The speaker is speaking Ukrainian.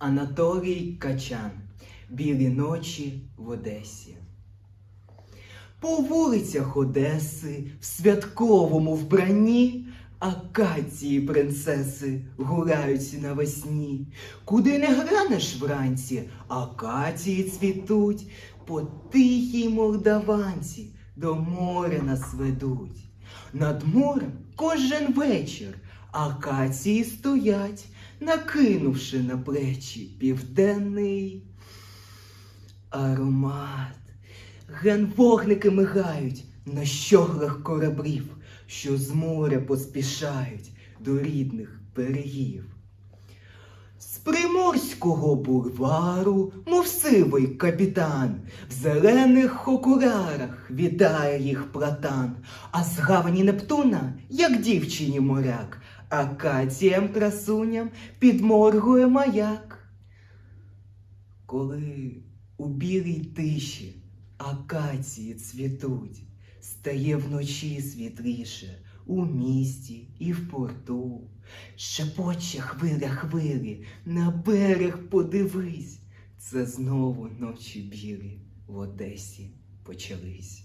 Анатолій Качан. Білі ночі в Одесі. По вулицях Одеси в святковому вбранні акації принцеси гуляють навесні. Куди не глянеш вранці, акації цвітуть, по тихій молдаванці до моря нас ведуть. Над морем кожен вечір акації стоять, накинувши на плечі південний аромат. Ген вогники мигають на щоглах кораблів, що з моря поспішають до рідних берегів. З приморського бульвару, мов сивий капітан, в зелених окулярах вітає їх платан, а з гавані Нептуна, як дівчині моряк, акаціям красуням підморгує маяк. Коли у білій тиші акації цвітуть, стає вночі світліше у місті і в порту. Шепоче хвиля хвилі, на берег подивись. Це знову ночі білі в Одесі почались.